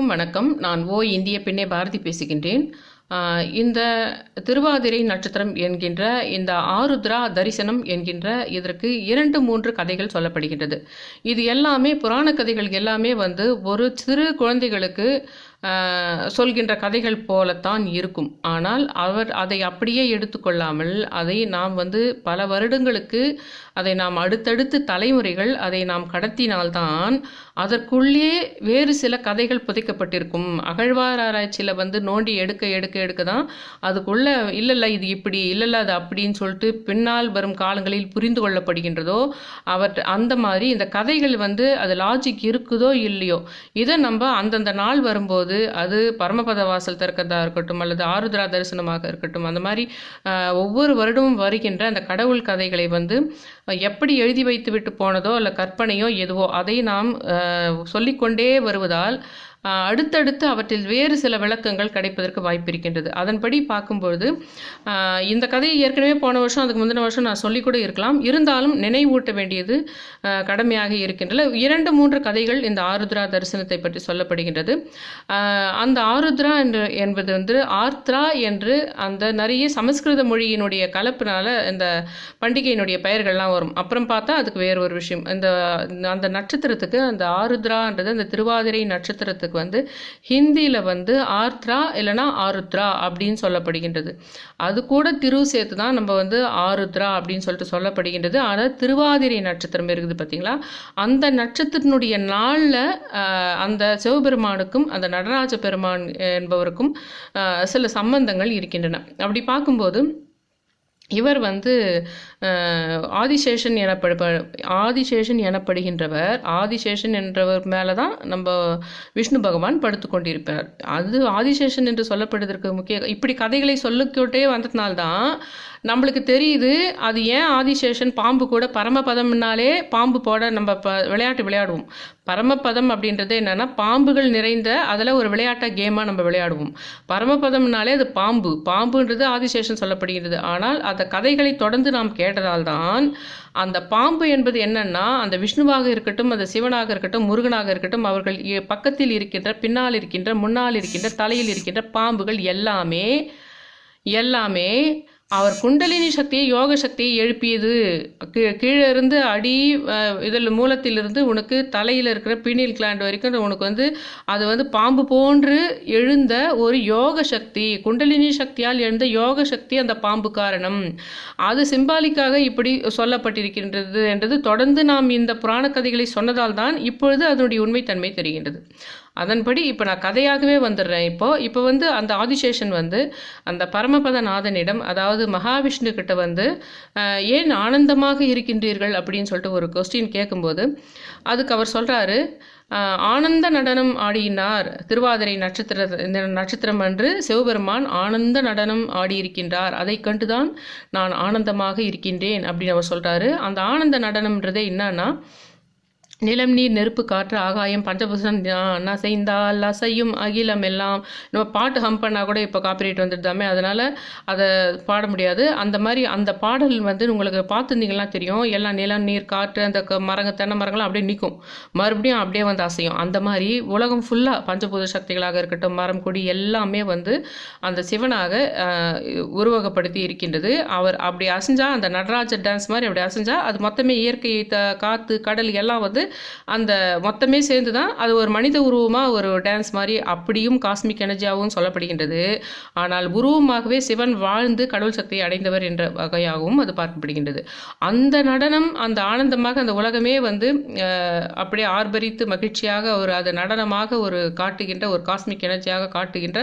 அனைவருக்கும் வணக்கம். நான் ஓ இந்திய பெண்ணே பாரதி பேசுகின்றேன். இந்த திருவாதிரை நட்சத்திரம் என்கின்ற இந்த ஆருத்ரா தரிசனம் என்கின்ற இதற்கு இரண்டு மூன்று கதைகள் சொல்லப்படுகின்றது. இது எல்லாமே புராண கதைகள் எல்லாமே வந்து ஒரு சிறு குழந்தைகளுக்கு சொல்கின்ற கதைகள் போலத்தான் இருக்கும். ஆனால் அவர் அதை அப்படியே எடுத்துக்கொள்ளாமல் அதை நாம் வந்து பல வருடங்களுக்கு அதை நாம் அடுத்தடுத்து தலைமுறைகள் அதை நாம் கடத்தினால்தான் அதற்குள்ளே வேறு சில கதைகள் புதைக்கப்பட்டிருக்கும். அகழ்வார் ஆராய்ச்சியில் வந்து நோண்டி எடுக்க எடுக்க எடுக்க தான் அதுக்குள்ள இல்லை இது இப்படி இல்லைல்ல அது அப்படின்னு சொல்லிட்டு பின்னால் வரும் காலங்களில் புரிந்து கொள்ளப்படுகின்றதோ அவர் அந்த மாதிரி இந்த கதைகள் வந்து அது லாஜிக் இருக்குதோ இல்லையோ இதை நம்ம அந்தந்த நாள் வரும்போது அது பரமபத வாசல் திறக்கிறதா இருக்கட்டும் அல்லது ஆருத்ரா தரிசனமாக இருக்கட்டும் அந்த மாதிரி ஆஹ், ஒவ்வொரு வருடமும் வருகின்ற அந்த கடவுள் கதைகளை வந்து எப்படி எழுதி வைத்து விட்டு போனதோ அல்ல கற்பனையோ எதுவோ அதை நாம் சொல்லிக்கொண்டே வருவதால் அடுத்தடுத்து அவற்றில் வேறு சில விளக்கங்கள் கிடைப்பதற்கு வாய்ப்பு இருக்கின்றது. அதன்படி பார்க்கும்பொழுது இந்த கதையை ஏற்கனவே போன வருஷம் அதுக்கு முந்தின வருஷம் நான் சொல்லி கூட இருக்கலாம். இருந்தாலும் நினைவூட்ட வேண்டியது கடமையாக இருக்கின்றன. இரண்டு மூன்று கதைகள் இந்த ஆருத்ரா தரிசனத்தை பற்றி சொல்லப்படுகின்றது. அந்த ஆருத்ரா என்று என்பது வந்து ஆர்த்ரா என்று அந்த நிறைய சமஸ்கிருத மொழியினுடைய கலப்பினால இந்த பண்டிகையினுடைய பெயர்கள்லாம் வரும். அப்புறம் பார்த்தா அதுக்கு வேறு ஒரு விஷயம். இந்த அந்த நட்சத்திரத்துக்கு அந்த ஆருத்ரான்றது அந்த திருவாதிரை நட்சத்திரத்துக்கு வந்து ஹிந்தியில் வந்து ஆர்த்ரா இல்லைனா ஆருத்ரா அப்படின்னு சொல்லப்படுகின்றது. அது கூட திரு சேர்த்து தான் நம்ம வந்து ஆருத்ரா அப்படின்னு சொல்லிட்டு சொல்லப்படுகின்றது. ஆனால் திருவாதிரை நட்சத்திரம் இருக்குது பார்த்தீங்களா அந்த நட்சத்திரத்தினுடைய நாளில் அந்த சிவபெருமானுக்கும் அந்த நடராஜ பெருமான் என்பவருக்கும் சில சம்பந்தங்கள் இருக்கின்றன. அப்படி பார்க்கும்போது இவர் வந்து ஆதிசேஷன் எனப்படு ஆதிசேஷன் எனப்படுகின்றவர் ஆதிசேஷன் என்றவர் மேலே தான் நம்ம விஷ்ணு பகவான் படுத்து கொண்டிருப்பார். அது ஆதிசேஷன் என்று சொல்லப்படுவதற்கு முக்கிய இப்படி கதைகளை சொல்லிக்கொண்டே வந்ததுனால்தான் நம்மளுக்கு தெரியுது அது ஏன் ஆதிசேஷன் பாம்பு கூட பரமபதம்னாலே பாம்பு போட நம்ம ப விளையாட்டு விளையாடுவோம். பரமபதம் அப்படின்றது என்னன்னா பாம்புகள் நிறைந்த அதில் ஒரு விளையாட்டாக கேமாக நம்ம விளையாடுவோம். பரமபதம்னாலே அது பாம்பு பாம்புன்றது ஆதிசேஷன் சொல்லப்படுகிறது. ஆனால் அந்த கதைகளை தொடர்ந்து நாம் கேட்டதால்தான் அந்த பாம்பு என்பது என்னன்னா அந்த விஷ்ணுவாக இருக்கட்டும் அந்த சிவனாக இருக்கட்டும் முருகனாக இருக்கட்டும் அவர்கள் பக்கத்தில் இருக்கின்ற பின்னால் இருக்கின்ற முன்னால் இருக்கின்ற தலையில் இருக்கின்ற பாம்புகள் எல்லாமே எல்லாமே அவர் குண்டலினி சக்தியை யோக சக்தியை எழுப்பியது. கீழே இருந்து அடி இதில் மூலத்திலிருந்து உனக்கு தலையில் இருக்கிற பினில் கிளாண்ட் வரைக்கும் உனக்கு வந்து அது வந்து பாம்பு போன்று எழுந்த ஒரு யோக சக்தி. குண்டலினி சக்தியால் எழுந்த யோக சக்தி அந்த பாம்பு காரணம். அது சிம்பாலிக்காக இப்படி சொல்லப்பட்டிருக்கின்றது என்றது. தொடர்ந்து நாம் இந்த புராண கதைகளை சொன்னதால் தான் இப்பொழுது அதனுடைய உண்மைத்தன்மை தெரிகின்றது. அதன்படி இப்போ நான் கதையாகவே வந்துடுறேன் இப்போது இப்போ வந்து அந்த ஆதிசேஷன் வந்து அந்த பரமபத நாதனிடம் அதாவது மகாவிஷ்ணு கிட்ட வந்து ஏன் ஆனந்தமாக இருக்கின்றீர்கள்? அப்படின்னு சொல்லிட்டு ஒரு கொஸ்டின் கேட்கும்போது அதுக்கு அவர் சொல்கிறாரு ஆனந்த நடனம் ஆடினார். திருவாதிரை நட்சத்திர நட்சத்திரம் அன்று சிவபெருமான் ஆனந்த நடனம் ஆடியிருக்கின்றார். அதை கண்டுதான் நான் ஆனந்தமாக இருக்கின்றேன். அப்படின்னு அவர் சொல்கிறாரு அந்த ஆனந்த நடனம்ன்றதே என்னன்னா நிலம் நீர் நெருப்பு காற்று ஆகாயம் பஞ்சபூசம் நசைந்தால் அசைந்தால் அசையும் அகிலம் எல்லாம். நம்ம பாட்டு ஹம் பண்ணால் கூட இப்போ காப்பிரைட் வந்துடுதாமே அதனால் அதை பாட முடியாது. அந்த மாதிரி அந்த பாடல் வந்து உங்களுக்கு பார்த்துருந்தீங்கன்னா தெரியும். எல்லாம் நிலம் நீர் காற்று அந்த க- மரங்க தென்னை மரங்கள்லாம் அப்படியே நிற்கும் மறுபடியும் அப்படியே வந்து அசையும். அந்த மாதிரி உலகம் ஃபுல்லாக பஞ்சபூத சக்திகளாக இருக்கட்டும் மரம் கொடி எல்லாமே வந்து அந்த சிவனாக உருவகப்படுத்தி இருக்கின்றது. அவர் அப்படி அசைஞ்சால் அந்த நடராஜர் டான்ஸ் மாதிரி அப்படி அசைஞ்சால் அது மொத்தமே இயற்கை த காற்று கடல் எல்லாம் வந்து அந்த மொத்தமே சேர்ந்து தான் அது ஒரு மனித உருவமாக ஒரு டான்ஸ் மாதிரி அப்படியும் காஸ்மிக் எனர்ஜியாகவும் சொல்லப்படுகின்றது. ஆனால் உருவமாகவே சிவன் வாழ்ந்து கடவுள் சக்தியை அடைந்தவர் என்ற வகையாகவும் அது பார்க்கப்படுகின்றது. அந்த நடனம் அந்த ஆனந்தமாக அந்த உலகமே வந்து அப்படியே ஆர்ப்பரித்து மகிழ்ச்சியாக ஒரு அது நடனமாக ஒரு காட்டுகின்ற ஒரு காஸ்மிக் எனர்ஜியாக காட்டுகின்ற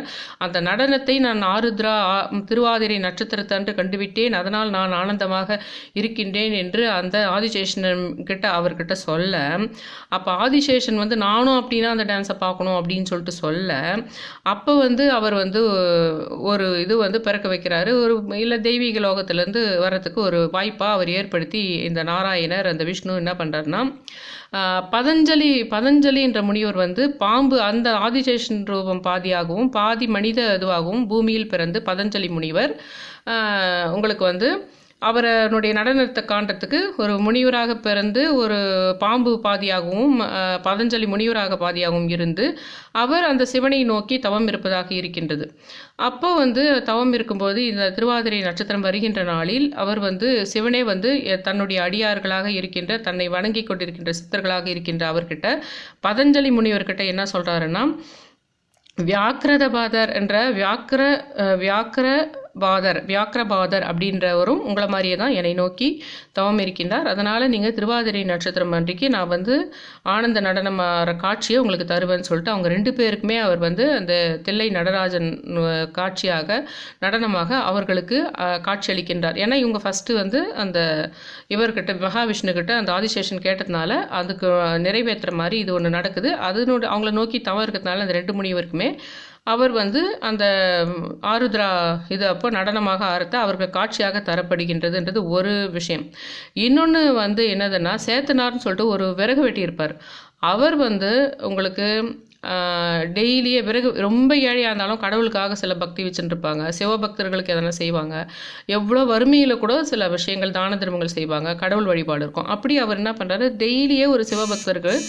அந்த நடனத்தை நான் ஆருத்ரா திருவாதிரை நட்சத்திரத்தன்று கண்டுவிட்டேன். அதனால் நான் ஆனந்தமாக இருக்கின்றேன் என்று அந்த ஆதிசேஷன் கிட்ட அவர்கிட்ட சொல்ல அப்போ ஆதிசேஷன் வந்து நானும் அப்படின்னா அந்த டான்ஸை பார்க்கணும் அப்படின்னு சொல்லிட்டு சொல்ல. அப்போ வந்து அவர் வந்து ஒரு இது வந்து பிறக்க வைக்கிறாரு. ஒரு இல்லை தெய்வீக லோகத்திலேருந்து வர்றதுக்கு ஒரு வாய்ப்பாக அவர் ஏற்படுத்தி இந்த நாராயணர் அந்த விஷ்ணு என்ன பண்ணுறாருன்னா பதஞ்சலி பதஞ்சலி என்ற முனிவர் வந்து பாம்பு அந்த ஆதிசேஷன் ரூபம் பாதியாகவும் பாதி மனித இதுவாகவும் பூமியில் பிறந்து பதஞ்சலி முனிவர் உங்களுக்கு வந்து அவரனுடைய நடனத்தை காண்றதுக்கு ஒரு முனிவராக பிறந்து ஒரு பாம்பு பாதியாகவும் பதஞ்சலி முனிவராக பாதியாகவும் இருந்து அவர் அந்த சிவனை நோக்கி தவம் இருப்பதாக இருக்கின்றது. அப்போ வந்து தவம் இருக்கும்போது இந்த திருவாதிரை நட்சத்திரம் வருகின்ற நாளில் அவர் வந்து சிவனே வந்து தன்னுடைய அடியார்களாக இருக்கின்ற தன்னை வணங்கி கொண்டிருக்கின்ற சித்தர்களாக இருக்கின்ற அவர்கிட்ட பதஞ்சலி முனிவர்கிட்ட என்ன சொல்கிறாருன்னா வியாக்கிரதபாதர் என்ற வியாக்கிர வியாக்கிர பாதர் வியாக்கிரபாதர் அப்படின்றவரும் உங்களை மாதிரியே தான் என்னை நோக்கி தவம் இருக்கின்றார். அதனால் நீங்கள் திருவாதிரை நட்சத்திரம் அன்றைக்கு நான் வந்து ஆனந்த நடனம் காட்சியை உங்களுக்கு தருவேன்னு சொல்லிட்டு அவங்க ரெண்டு பேருக்குமே அவர் வந்து அந்த தில்லை நடராஜன் காட்சியாக நடனமாக அவர்களுக்கு காட்சியளிக்கின்றார். ஏன்னா இவங்க ஃபஸ்ட்டு வந்து அந்த இவர்கிட்ட மகாவிஷ்ணுக்கிட்ட அந்த ஆதிசேஷன் கேட்டதுனால அதுக்கு நிறைவேற்றுற மாதிரி இது ஒன்று நடக்குது. அதனோட அவங்கள நோக்கி தவம் இருக்கிறதுனால அந்த ரெண்டு முனிவருக்குமே அவர் வந்து அந்த ஆருத்ரா இது அப்போ நடனமாக ஆரத்த அவர்கள் காட்சியாக தரப்படுகின்றதுன்றது ஒரு விஷயம். இன்னொன்று வந்து என்னதுன்னா சேத்தனார்னு சொல்லிட்டு ஒரு விறகு வெட்டியிருப்பார். அவர் வந்து உங்களுக்கு டெய்லியே விறகு ரொம்ப ஏழையாக இருந்தாலும் கடவுளுக்காக சில பக்தி வச்சுருப்பாங்க. சிவபக்தர்களுக்கு எதனா செய்வாங்க. எவ்வளோ வறுமையில் கூட சில விஷயங்கள் தான தர்மங்கள் செய்வாங்க. கடவுள் வழிபாடு இருக்கும். அப்படி அவர் என்ன பண்ணுறாரு டெய்லியே ஒரு சிவபக்தர்கள்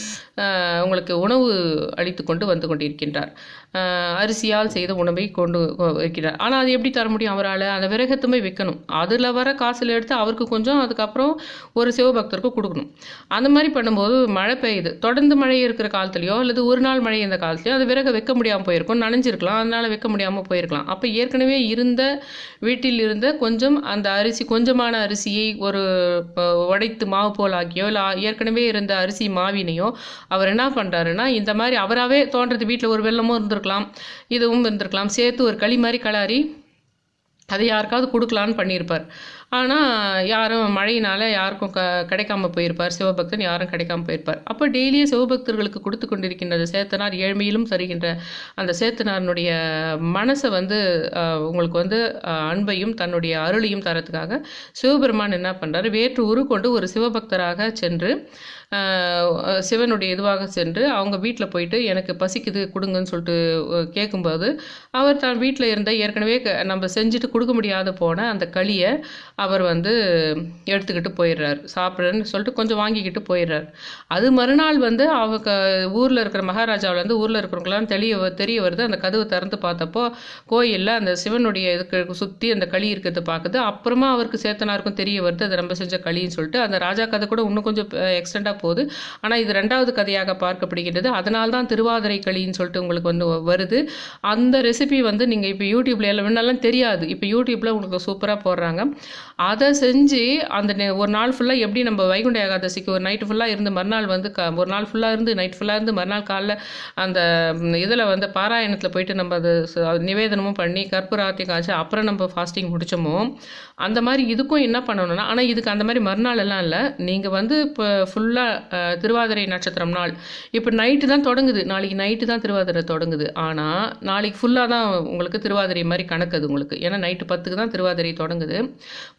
உங்களுக்கு உணவு அளித்து கொண்டு வந்து கொண்டிருக்கின்றார். அரிசியால் செய்த உணவை கொண்டு வைக்கிறார் ஆனால் அது எப்படி தர முடியும் அவரால்? அந்த விரகத்துமே விற்கணும். அதில் வர காசில் எடுத்து அவருக்கு கொஞ்சம் அதுக்கப்புறம் ஒரு சிவபக்தருக்கு கொடுக்கணும். அந்த மாதிரி பண்ணும்போது மழை பெய்யுது. தொடர்ந்து மழை இருக்கிற காலத்துலையோ அல்லது ஒரு நாள் மழை இந்த காலத்துலையும் அது விறகு வைக்க முடியாமல் போயிருக்கும் நனைஞ்சிருக்கலாம் அதனால் வைக்க முடியாமல் போயிருக்கலாம். அப்போ ஏற்கனவே இருந்த வீட்டில் இருந்த கொஞ்சம் அந்த அரிசி கொஞ்சமான அரிசியை ஒரு உடைத்து மாவு போல் ஆக்கியோ இல்லை ஏற்கனவே இருந்த அரிசி மாவினையோ அவர் என்ன பண்ணுறாருன்னா இந்த மாதிரி அவராகவே தோன்றது வீட்டில் ஒரு வெள்ளமும் இருந்திருக்கலாம் இதுவும் இருந்திருக்கலாம் சேர்த்து ஒரு களி மாதிரி கலாரி அதை யாருக்காவது கொடுக்கலான்னு பண்ணியிருப்பார். ஆனால் யாரும் மழையினால் யாருக்கும் க கிடைக்காம போயிருப்பார். சிவபக்தன் யாரும் கிடைக்காம போயிருப்பார். அப்போ டெய்லியே சிவபக்தர்களுக்கு கொடுத்து கொண்டிருக்கின்ற சேத்தனார் ஏழ்மையிலும் தருகின்ற அந்த சேத்தனாரினுடைய மனசை வந்து உங்களுக்கு வந்து அன்பையும் தன்னுடைய அருளையும் தரத்துக்காக சிவபெருமான் என்ன பண்ணுறாரு வேற்று உரு கொண்டு ஒரு சிவபக்தராக சென்று சிவனுடைய இதுவாக சென்று அவங்க வீட்டில் போயிட்டு எனக்கு பசிக்குது கொடுங்கன்னு சொல்லிட்டு கேட்கும்போது அவர் தான் வீட்டில் இருந்த ஏற்கனவே க- நம்ம செஞ்சுட்டு கொடுக்க முடியாத போன அந்த களியை அவர் வந்து எடுத்துக்கிட்டு போயிடுறாரு. சாப்பிட்றேன்னு சொல்லிட்டு கொஞ்சம் வாங்கிக்கிட்டு போயிடுறாரு. அது மறுநாள் வந்து அவங்க ஊரில் இருக்கிற மகாராஜாவிலேருந்து ஊரில் இருக்கிறவங்களாம் தெரிய தெரிய வருது. அந்த கதவு திறந்து பார்த்தப்போ கோயிலில் அந்த சிவனுடைய இதுக்கு சுற்றி அந்த களி இருக்கிறத பார்க்குது. அப்புறமா அவருக்கு சேத்தனாருக்கும் தெரிய வருது. அது நம்ம செஞ்ச களின்னு சொல்லிட்டு அந்த ராஜா கதை கூட இன்னும் கொஞ்சம் எக்ஸ்டெண்டாக போகுது. ஆனால் இது ரெண்டாவது கதையாக பார்க்கப்படுகின்றது. அதனால தான் திருவாதிரை களின்னு சொல்லிட்டு உங்களுக்கு வந்து வருது. அந்த ரெசிபி வந்து நீங்கள் இப்போ யூடியூப்ல எல்லாம் முன்னெல்லாம் தெரியாது. இப்போ யூடியூப்ல உங்களுக்கு சூப்பராக போடுறாங்க. அதை செஞ்சு அந்த ஒரு நாள் ஃபுல்லாக எப்படி நம்ம வைகுண்ட ஏகாதசிக்கு ஒரு நைட்டு ஃபுல்லாக இருந்து மறுநாள் வந்து க ஒரு நாள் ஃபுல்லாக இருந்து நைட் ஃபுல்லாக இருந்து மறுநாள் காலைல அந்த இதில் வந்து பாராயணத்தில் போயிட்டு நம்ம அது நிவேதனமும் பண்ணி கற்பூராத்தி காய்ச்சி அப்புறம் நம்ம ஃபாஸ்டிங் முடிச்சோமோ அந்த மாதிரி இதுக்கும் என்ன பண்ணணும்னா ஆனால் இதுக்கு அந்த மாதிரி மறுநாள் எல்லாம் இல்லை. நீங்கள் வந்து இப்போ ஃபுல்லாக திருவாதிரை நட்சத்திரம் நாள். இப்போ நைட்டு தான் தொடங்குது. நாளைக்கு நைட்டு தான் திருவாதிரை தொடங்குது. ஆனால் நாளைக்கு ஃபுல்லாக தான் உங்களுக்கு திருவாதிரை மாதிரி கணக்குது உங்களுக்கு. ஏன்னா நைட்டு பத்துக்கு தான் திருவாதிரை தொடங்குது.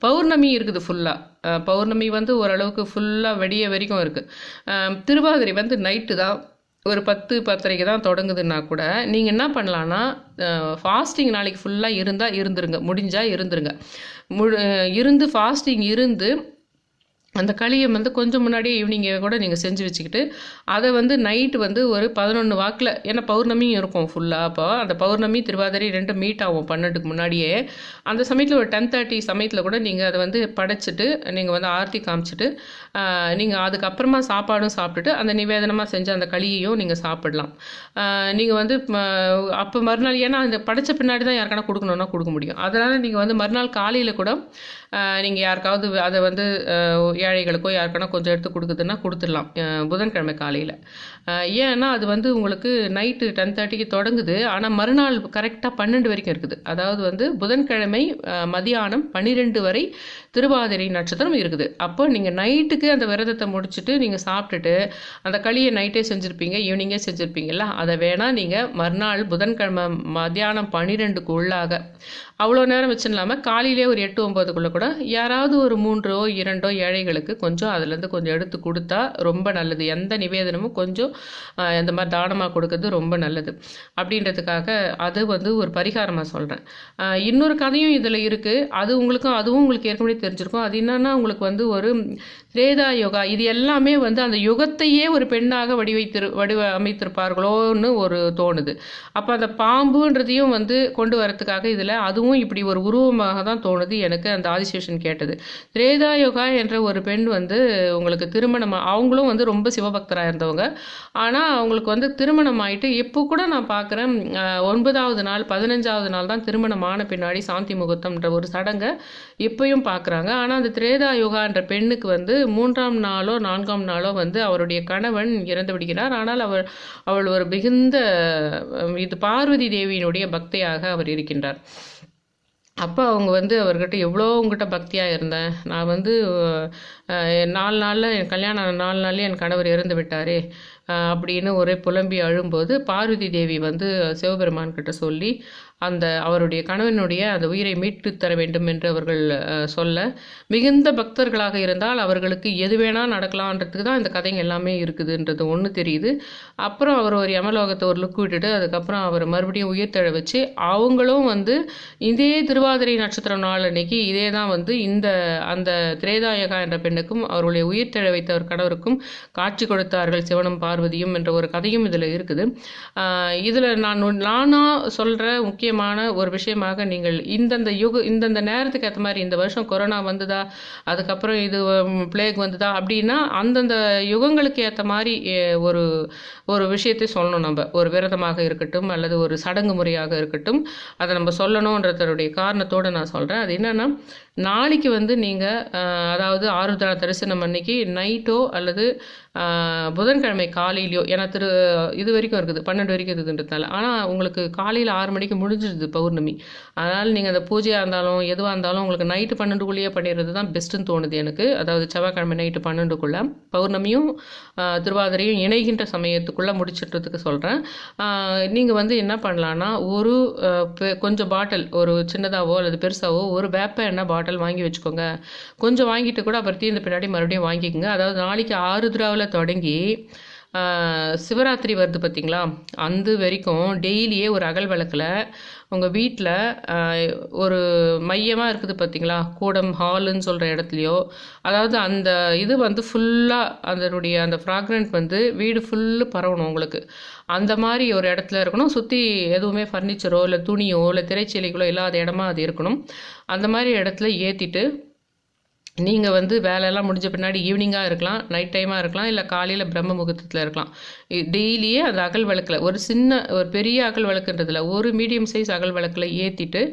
பௌர்ணமி இருக்குது ஃபுல்லாக பௌர்ணமி வந்து ஓரளவுக்கு ஃபுல்லாக வெடிய வரைக்கும் இருக்குது திருவாதிரை வந்து நைட்டு தான். ஒரு பத்து பத்தரைக்கு தான் தொடங்குதுன்னா கூட நீங்கள் என்ன பண்ணலான்னா ஃபாஸ்டிங் நாளைக்கு ஃபுல்லாக இருந்தால் இருந்துருங்க. முடிஞ்சால் இருந்துருங்க. முழு இருந்து ஃபாஸ்டிங் இருந்து அந்த களியை வந்து கொஞ்சம் முன்னாடியே ஈவினிங்கே கூட நீங்கள் செஞ்சு வச்சுக்கிட்டு அதை வந்து நைட்டு வந்து ஒரு பதினொன்று வாக்கில் ஏன்னா பௌர்ணமியும் இருக்கும் ஃபுல்லாக அப்போ அந்த பௌர்ணமி திருவாதிரை ரெண்டும் மீட் ஆகும் பன்னெண்டுக்கு முன்னாடியே. அந்த சமயத்தில் ஒரு டென் தேர்ட்டி சமயத்தில் கூட நீங்கள் அதை வந்து படைச்சிட்டு நீங்கள் வந்து ஆர்த்தி காமிச்சிட்டு நீங்கள் அதுக்கப்புறமா சாப்பாடும் சாப்பிட்டுட்டு அந்த நிவேதனமாக செஞ்ச அந்த களியையும் நீங்கள் சாப்பிடலாம். நீங்கள் வந்து அப்போ மறுநாள் ஏன்னா அந்த படைச்ச பின்னாடி தான் யாருக்கான கொடுக்கணுன்னா கொடுக்க முடியும். அதனால் நீங்கள் வந்து மறுநாள் காலையில் கூட நீங்கள் யாருக்காவது அதை வந்து ஏழைகளுக்கோ யாருக்கான கொஞ்சம் எடுத்து கொடுக்குதுன்னா கொடுத்துடலாம். புதன்கிழமை காலையில். ஏன்னா அது வந்து உங்களுக்கு நைட்டு டென் தேர்ட்டிக்கு தொடங்குது. ஆனால் மறுநாள் கரெக்டாக பன்னெண்டு வரைக்கும் இருக்குது. அதாவது வந்து புதன்கிழமை மதியானம் பன்னிரெண்டு வரை திருவாதிரை நட்சத்திரம் இருக்குது. அப்போ நீங்கள் நைட்டுக்கு அந்த விரதத்தை முடிச்சுட்டு நீங்கள் சாப்பிட்டுட்டு அந்த களியை நைட்டே செஞ்சுருப்பீங்க ஈவினிங்கே செஞ்சுருப்பீங்கல்ல அதை வேணால் நீங்கள் மறுநாள் புதன்கிழமை மதியானம் பன்னிரெண்டுக்கு உள்ளாக அவ்வளோ நேரம் வச்சு இல்லாமல் காலையிலே ஒரு எட்டு ஒம்போதுக்குள்ளே கூட யாராவது ஒரு மூன்றோ இரண்டோ ஏழைகளுக்கு கொஞ்சம் அதுலேருந்து கொஞ்சம் எடுத்து கொடுத்தா ரொம்ப நல்லது. எந்த நிவேதனமும் கொஞ்சம் இந்த மாதிரி தானமாக கொடுக்கறது ரொம்ப நல்லது. அப்படின்றதுக்காக அது வந்து ஒரு பரிகாரமாக சொல்கிறேன் இன்னொரு கதையும் இதில் இருக்குது அது உங்களுக்கும் அதுவும் உங்களுக்கு ஏற்கனவே தெரிஞ்சிருக்கும். அது என்னென்னா உங்களுக்கு வந்து ஒரு திரேதா யோகா இது எல்லாமே வந்து அந்த யுகத்தையே ஒரு பெண்ணாக வடிவைத்திரு வடிவ அமைத்திருப்பார்களோன்னு ஒரு தோணுது. அப்போ அந்த பாம்புன்றதையும் வந்து கொண்டு வரத்துக்காக இதில் அதுவும் இப்படி ஒரு உருவமாக தான் தோணுது எனக்கு அந்த ஆதிசேஷன் கேட்டது. திரேதா யோகா என்ற ஒரு பெண் வந்து உங்களுக்கு திருமணம் அவங்களும் வந்து ரொம்ப சிவபக்தராக இருந்தவங்க. ஆனால் அவங்களுக்கு வந்து திருமணம் ஆயிட்டு இப்போ கூட நான் பார்க்குறேன் ஒன்பதாவது நாள் பதினஞ்சாவது நாள் தான் திருமணம் ஆன பின்னாடி சாந்தி முகூர்த்தம்ன்ற ஒரு சடங்கை இப்பயும் பார்க்குறாங்க ஆனால் அந்த திரேதா யோகான்ற பெண்ணுக்கு வந்து மூன்றாம் நாளோ நான்காம் நாளோ வந்து அவருடைய கணவன் இறந்து விடுகிறார். ஆனால் அவர் அவள் ஒரு மிகுந்த இது பார்வதி தேவியினுடைய பக்தியாக அவர் இருக்கின்றார். அப்போ அவங்க வந்து அவர்கிட்ட எவ்வளோ உங்ககிட்ட பக்தியாக இருந்தேன்? நான் வந்து நாலு நாளில் என் கல்யாணம் நாலு நாள்லேயே என் கணவர் இறந்து விட்டாரே. அப்படின்னு ஒரே புலம்பி அழும்போது பார்வதி தேவி வந்து சிவபெருமான் கிட்ட சொல்லி அந்த அவருடைய கணவனுடைய அந்த உயிரை மீட்டு தர வேண்டும் என்று அவர்கள் சொல்ல மிகுந்த பக்தர்களாக இருந்தால் அவர்களுக்கு எது வேணால் நடக்கலான்றதுக்கு தான் இந்த கதைங்க எல்லாமே இருக்குதுன்றது ஒன்று தெரியுது. அப்புறம் அவர் ஒரு யமலோகத்தை ஒரு லுக் விட்டுட்டு அதுக்கப்புறம் அவர் மறுபடியும் உயிர் தழ வச்சு அவங்களும் வந்து இதே திருவாதிரை நட்சத்திரம் நாள் அன்னைக்கு இதே தான் வந்து இந்த அந்த திரேதாயகா என்ற பெண்ணுக்கும் அவருடைய உயிர் தழ வைத்த ஒரு கணவருக்கும் காட்சி கொடுத்தார்கள் சிவனும் பார்வதியும் என்ற ஒரு கதையும் இதில் இருக்குது. இதில் நான் நானாக சொல்கிற முக்கியமான ஒரு விஷயமாக நீங்கள் இந்தந்த யுக இந்தந்த நேரத்துக்கு ஏற்ற மாதிரி இந்த வருஷம் கொரோனா வந்ததா அதுக்கப்புறம் இது பிளேக் வந்ததா அப்படின்னா அந்தந்த யுகங்களுக்கு ஏற்ற மாதிரி ஒரு ஒரு விஷயத்தை சொல்லணும் நம்ம. ஒரு விரதமாக இருக்கட்டும் அல்லது ஒரு சடங்கு முறையாக இருக்கட்டும் அதை நம்ம சொல்லணுன்றதனுடைய காரணத்தோடு நான் சொல்கிறேன் அது என்னென்னா நாளைக்கு வந்து நீங்கள் அதாவது ஆருத்ரா தரிசனம் அன்னைக்கு நைட்டோ அல்லது புதன்கிழமை காலையிலையோ ஏன்னா திரு இது வரைக்கும் இருக்குது பன்னெண்டு வரைக்கும் இருக்குதுன்றதுனால. ஆனால் உங்களுக்கு காலையில் ஆறு மணிக்கு முடிஞ்சிடுது பௌர்ணமி. அதனால் நீங்கள் அந்த பூஜையாக இருந்தாலும் எதுவாக இருந்தாலும் உங்களுக்கு நைட்டு பன்னெண்டுக்குள்ளேயே பண்ணிடுறது தான் பெஸ்ட்டுன்னு தோணுது எனக்கு. அதாவது செவ்வாய்க்கிழமை நைட்டு பன்னெண்டுக்குள்ளே பௌர்ணமியும் திருவாதிரையும் இணைகின்ற சமயத்துக்குள்ளே முடிச்சிடுறதுக்கு சொல்கிறேன் நீங்கள் வந்து என்ன பண்ணலான்னா ஒரு பெ- கொஞ்சம் பாட்டில் ஒரு சின்னதாகவோ அல்லது பெருசாகவோ ஒரு வேப்ப எண்ணெய் பாட்டில் வாங்கி வச்சுக்கோங்க. கொஞ்சம் வாங்கிட்டு கூட அப்புறம் தீர்ந்த பின்னாடி மறுபடியும் வாங்கிக்கோங்க. அதாவது நாளைக்கு ஆருத்ராவில் தொடங்கி சிவராத்திரி வருது பார்த்தீங்களா அந்த வரைக்கும் டெய்லியே ஒரு அகல் விளக்கில் உங்கள் வீட்டில் ஒரு மையமாக இருக்குது பார்த்திங்களா கூடம் ஹாலுன்னு சொல்கிற இடத்துலையோ. அதாவது அந்த இது வந்து ஃபுல்லாக அதனுடைய அந்த ஃப்ராக்ரன்ட் வந்து வீடு ஃபுல்லு பரவணும் உங்களுக்கு. அந்த மாதிரி ஒரு இடத்துல இருக்கணும். சுற்றி எதுவுமே ஃபர்னிச்சரோ இல்லை துணியோ இல்லை திரைச்சீலைகளோ இல்லாத இடமா அது இருக்கணும். அந்த மாதிரி இடத்துல ஏற்றிட்டு நீங்கள் வந்து வேலையெல்லாம் முடிஞ்ச பின்னாடி ஈவினிங்காக இருக்கலாம் நைட் டைமாக இருக்கலாம் இல்லை காலையில் பிரம்ம முகூர்த்தத்தில் இருக்கலாம். டெய்லியே அந்த அகல் விளக்கில் ஒரு சின்ன ஒரு பெரிய அகல் விளக்குன்றதில் ஒரு மீடியம் சைஸ் அகல் விளக்கில் ஏற்றிட்டு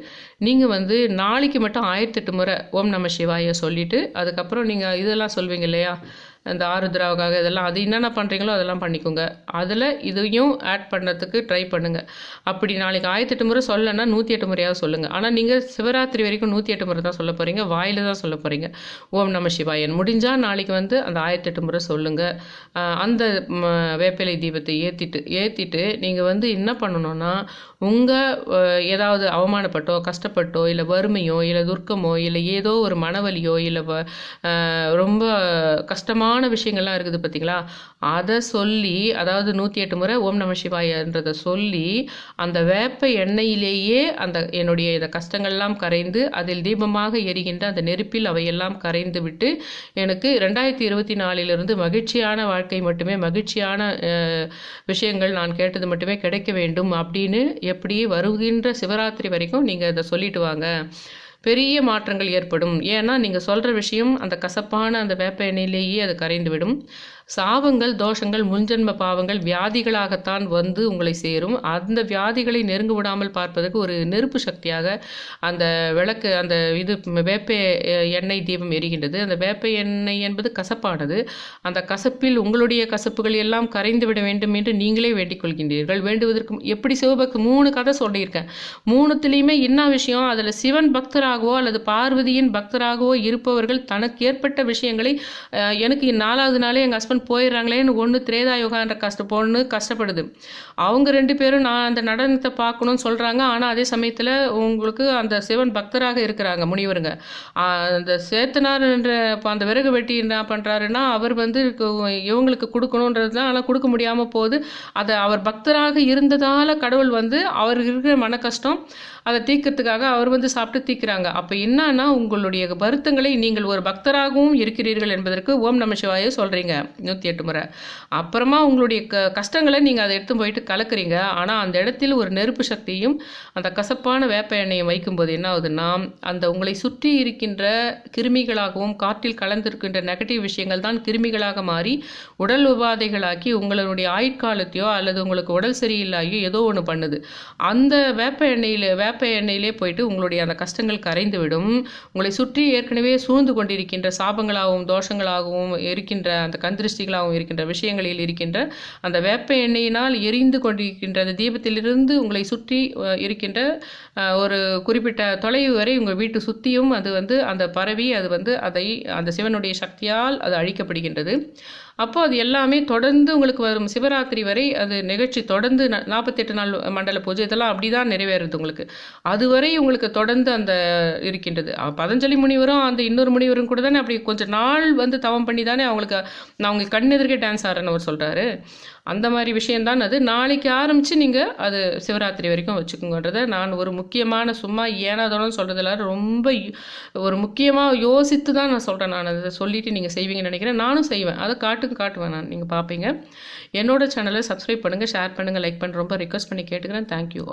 நீங்கள் வந்து நாளைக்கு மட்டும் ஆயிரத்தெட்டு முறை ஓம் நம சிவாய சொல்லிவிட்டு அதுக்கப்புறம் நீங்கள் இதெல்லாம் சொல்வீங்க இல்லையா? அந்த ஆருத்ராவுக்காக இதெல்லாம் அது என்னென்ன பண்ணுறீங்களோ அதெல்லாம் பண்ணிக்கோங்க. அதில் இதையும் ஆட் பண்ணுறதுக்கு ட்ரை பண்ணுங்கள் அப்படி நாளைக்கு ஆயிரத்தெட்டு முறை சொல்லலைன்னா நூற்றி எட்டு முறையாவது சொல்லுங்கள் ஆனால் நீங்கள் சிவராத்திரி வரைக்கும் நூற்றி எட்டு முறை தான் சொல்ல போகிறீங்க வாயில் தான் சொல்ல போகிறீங்க ஓம் நம சிவாயன் முடிஞ்சால் நாளைக்கு வந்து அந்த ஆயிரத்தெட்டு முறை சொல்லுங்கள் அந்த வேப்பிலை தீபத்தை ஏற்றிட்டு ஏற்றிட்டு நீங்கள் வந்து என்ன பண்ணணும்னா உங்கள் ஏதாவது அவமானப்பட்டோ கஷ்டப்பட்டோ இல்லை வறுமையோ இல்லை துர்க்கமோ இல்லை ஏதோ ஒரு மனவலியோ இல்லை வ- ரொம்ப கஷ்டமான விஷயங்கள்லாம் இருக்குது பார்த்தீங்களா அதை சொல்லி அதாவது நூற்றி எட்டு முறை ஓம் நம சிவாயன்றதை சொல்லி அந்த வேப்ப எண்ணெயிலேயே அந்த என்னுடைய இந்த கஷ்டங்கள்லாம் கரைந்து அதில் தீபமாக எரிகின்ற அந்த நெருப்பில் அவையெல்லாம் கரைந்து விட்டு எனக்கு ரெண்டாயிரத்தி இருபத்தி நாலிலிருந்து மகிழ்ச்சியான வாழ்க்கை மட்டுமே மகிழ்ச்சியான விஷயங்கள் நான் கேட்டது மட்டுமே கிடைக்க வேண்டும் அப்படின்னு எப்படி வருகின்ற சிவராத்திரி வரைக்கும் நீங்கள் இதை சொல்லிட்டு வாங்க. பெரிய மாற்றங்கள் ஏற்படும். ஏன்னா நீங்கள் சொல்கிற விஷயம் அந்த கசப்பான அந்த வேப்ப எண்ணெயிலேயே அது கரைந்து விடும் சாபங்கள் தோஷங்கள் முன்ஜென்ம பாவங்கள் வியாதிகளாகத்தான் வந்து உங்களை சேரும். அந்த வியாதிகளை நெருங்க விடாமல் பார்ப்பதற்கு ஒரு நெருப்பு சக்தியாக அந்த விளக்கு அந்த இது வேப்ப எண்ணெய் தீபம் எரிகின்றது. அந்த வேப்ப எண்ணெய் என்பது கசப்பானது. அந்த கசப்பில் உங்களுடைய கசப்புகள் எல்லாம் கரைந்து விட வேண்டும் என்று நீங்களே வேண்டிக் கொள்கின்றீர்கள். வேண்டுவதற்கு எப்படி சிவபக்தி மூணு கதை சொல்லியிருக்கேன். மூணுத்துலேயுமே என்ன விஷயம்? அதில் சிவன் பக்தராகவோ அல்லது பார்வதியின் பக்தராகவோ இருப்பவர்கள் தனக்கு ஏற்பட்ட விஷயங்களை எனக்கு நாலாவது நாளே எங்கள் ஹஸ்பண்ட் ஹஸ்பண்ட் போயிடுறாங்களேன்னு ஒன்று திரேதா யோகான்ற கஷ்ட பொண்ணு கஷ்டப்படுது. அவங்க ரெண்டு பேரும் நான் அந்த நடனத்தை பார்க்கணும்னு சொல்கிறாங்க ஆனால் அதே சமயத்தில் உங்களுக்கு அந்த சிவன் பக்தராக இருக்கிறாங்க முனிவருங்க. அந்த சேத்தனார் என்ற அந்த விறகு வெட்டி என்ன பண்ணுறாருன்னா அவர் வந்து இவங்களுக்கு கொடுக்கணுன்றது தான். ஆனால் கொடுக்க முடியாமல் போகுது. அதை அவர் பக்தராக இருந்ததால் கடவுள் வந்து அவர் இருக்கிற மன கஷ்டம் அதை தீக்கிறதுக்காக அவர் வந்து சாப்பிட்டு தீக்கிறாங்க அப்போ என்னன்னா உங்களுடைய வருத்தங்களை நீங்கள் ஒரு பக்தராகவும் இருக்கிறீர்கள் என்பதற்கு ஓம் நம சிவாய சொல்கிறீங்க நூற்றி எட்டு முறை. அப்புறமா உங்களுடைய க கஷ்டங்களை நீங்கள் அதை எடுத்து போயிட்டு கலக்குறீங்க. ஆனால் அந்த இடத்தில் ஒரு நெருப்பு சக்தியும் அந்த கசப்பான வேப்ப எண்ணெயை வைக்கும்போது என்ன ஆகுதுன்னா அந்த உங்களை சுற்றி இருக்கின்ற கிருமிகளாகவும் காற்றில் கலந்திருக்கின்ற நெகட்டிவ் விஷயங்கள் தான் கிருமிகளாக மாறி உடல் உபாதைகளாக்கி உங்களுடைய ஆயுட்காலத்தையோ அல்லது உங்களுக்கு உடல் சரியில்லாயோ ஏதோ ஒன்று பண்ணுது. அந்த வேப்ப எண்ணெயில் வேப்ப எண்ணெயிலே போயிட்டு உங்களுடைய அந்த கஷ்டங்கள் கரைந்து விடும் உங்களை சுற்றி ஏற்கனவே சூழ்ந்து கொண்டிருக்கின்ற சாபங்களாகவும் தோஷங்களாகவும் இருக்கின்ற அந்த கந்திருஷ்டிகளாகவும் இருக்கின்ற விஷயங்களில் இருக்கின்ற அந்த வேப்ப எண்ணெயினால் எரிந்து கொண்டிருக்கின்ற அந்த தீபத்திலிருந்து உங்களை சுற்றி இருக்கின்ற ஒரு குறிப்பிட்ட தொலைவு வரை உங்கள் வீட்டு சுற்றியும் அது வந்து அந்த பரவி அது வந்து அதை அந்த சிவனுடைய சக்தியால் அது அழிக்கப்படுகின்றது. அப்போ அது எல்லாமே தொடர்ந்து உங்களுக்கு வரும். சிவராத்திரி வரை அது நிகழ்ச்சி தொடர்ந்து நாற்பத்தெட்டு நாள் மண்டல பூஜை இதெல்லாம் அப்படி தான் நிறைவேறுது உங்களுக்கு. அதுவரை உங்களுக்கு தொடர்ந்து அந்த இருக்கின்றது. பதஞ்சலி முனிவரும் அந்த இன்னொரு முனிவரும் கூட தானே அப்படி கொஞ்சம் நாள் வந்து தவம் பண்ணி தானே அவங்களுக்கு நான் அவங்க கண்ணெதிர்க்கே டான்ஸ் ஆடுறேன்னு அவர் சொல்கிறாரு அந்த மாதிரி விஷயந்தான் அது. நாளைக்கு ஆரம்பித்து நீங்கள் அது சிவராத்திரி வரைக்கும் வச்சுக்கோங்கன்றத நான் ஒரு முக்கியமான சும்மா ஏனாதோன்னு சொல்கிறதுல ரொம்ப ஒரு முக்கியமாக யோசித்து தான் நான் சொல்கிறேன் நான் அதை சொல்லிவிட்டு நீங்கள் செய்வீங்கன்னு நினைக்கிறேன். நானும் செய்வேன். அதை காட்டும் காட்டுவேன் நான். நீங்கள் பார்ப்பீங்க. என்னோடய சேனலை சப்ஸ்கிரைப் பண்ணுங்கள் ஷேர் பண்ணுங்கள் லைக் பண்ண ரொம்ப ரிக்வஸ்ட் பண்ணி கேட்டுக்கிறேன். தேங்க்யூ